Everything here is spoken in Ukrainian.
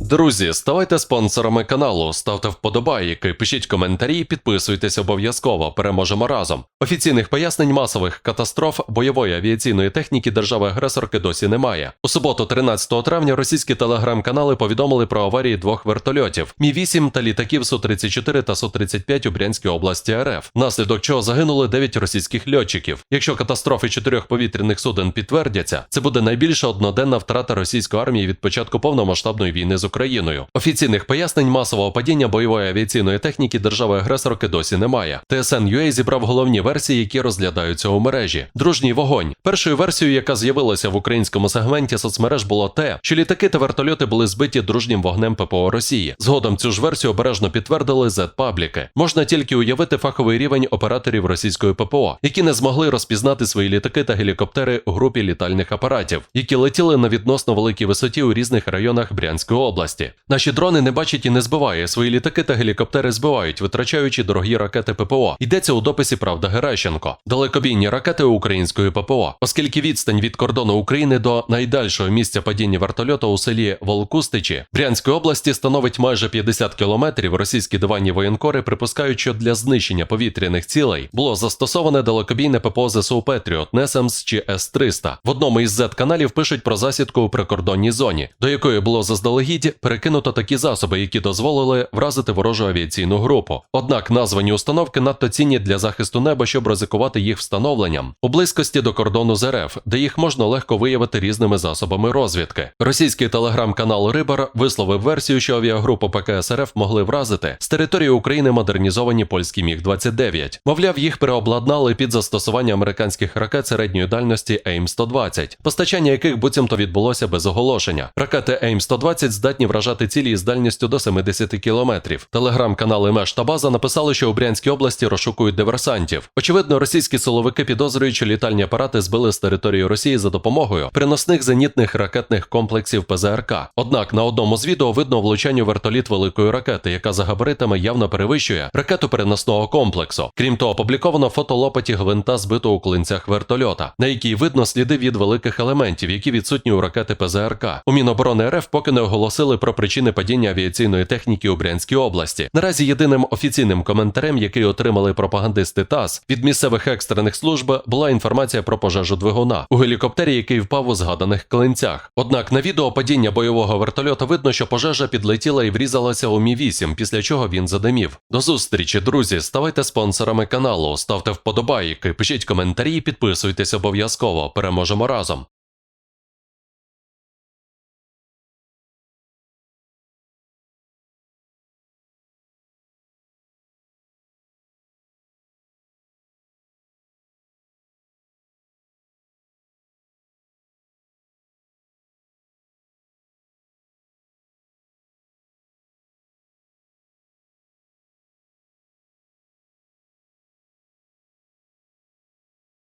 Друзі, ставайте спонсорами каналу, ставте вподобайки, пишіть коментарі, підписуйтесь обов'язково. Переможемо разом. Офіційних пояснень масових катастроф бойової авіаційної техніки держави-агресорки досі немає. У суботу, 13 травня, російські телеграм-канали повідомили про аварії двох вертольотів Мі 8 та літаків Су-34 та Су-35 у Брянській області РФ, внаслідок чого загинули 9 російських льотчиків. Якщо катастрофи чотирьох повітряних суден підтвердяться, це буде найбільша одноденна втрата російської армії від початку повномасштабної війни з Україною. Офіційних пояснень масового падіння бойової авіаційної техніки держави-агресорки досі немає. ТСН.UA зібрав головні версії, які розглядаються у мережі. Дружній вогонь. Першою версією, яка з'явилася в українському сегменті соцмереж, було те, що літаки та вертольоти були збиті дружнім вогнем ППО Росії. Згодом цю ж версію обережно підтвердили Z-пабліки. Можна тільки уявити фаховий рівень операторів російської ППО, які не змогли розпізнати свої літаки та гелікоптери у групі літальних апаратів, які летіли на відносно великій висоті у різних районах Брянської області. Наші дрони не бачать і не збиває. Свої літаки та гелікоптери збивають, витрачаючи дорогі ракети ППО. Йдеться у дописі Правда Геращенко. Далекобійні ракети української ППО, оскільки відстань від кордону України до найдальшого місця падіння вертольота у селі Волкустичі Брянської області становить майже 50 кілометрів. Російські диванні воєнкори припускають, що для знищення повітряних цілей було застосоване далекобійне ППО ЗСУ Петріот, Несемс чи С-300. В одному із Z-каналів пишуть про засідку у прикордонній зоні, до якої було заздалегідь перекинуто такі засоби, які дозволили вразити ворожу авіаційну групу. Однак названі установки надто цінні для захисту неба, щоб ризикувати їх встановленням у близькості до кордону з РФ, де їх можна легко виявити різними засобами розвідки. Російський телеграм-канал Рибар висловив версію, що авіагрупу ПКС РФ могли вразити з території України модернізовані польські міг 29 Мовляв, їх переобладнали під застосування американських ракет середньої дальності AIM-120, постачання яких буцімто відбулося без оголошення. Ракети AIM-120 здатні вражати цілі із дальністю до 70 кілометрів. Телеграм-канали Меш та База написали, що у Брянській області розшукують диверсантів. Очевидно, російські силовики підозрюють, що літальні апарати збили з території Росії за допомогою переносних зенітних ракетних комплексів ПЗРК. Однак на одному з відео видно влучання вертоліт великої ракети, яка за габаритами явно перевищує ракету переносного комплексу. Крім того, опубліковано фото лопаті гвинта збитого у клинцях вертольота, на якій видно сліди від великих елементів, які відсутні у ракети ПЗРК. У Міноборони РФ поки не оголосили про причини падіння авіаційної техніки у Брянській області. Наразі єдиним офіційним коментарем, який отримали пропагандисти ТАСС від місцевих екстрених служб, була інформація про пожежу двигуна у гелікоптері, який впав у згаданих клинцях. Однак на відео падіння бойового вертольота видно, що пожежа підлетіла і врізалася у Мі 8 після чого він задимів. До зустрічі, друзі. Ставайте спонсорами каналу, ставте вподобайки, пишіть коментарі, підписуйтесь обов'язково. Переможемо разом.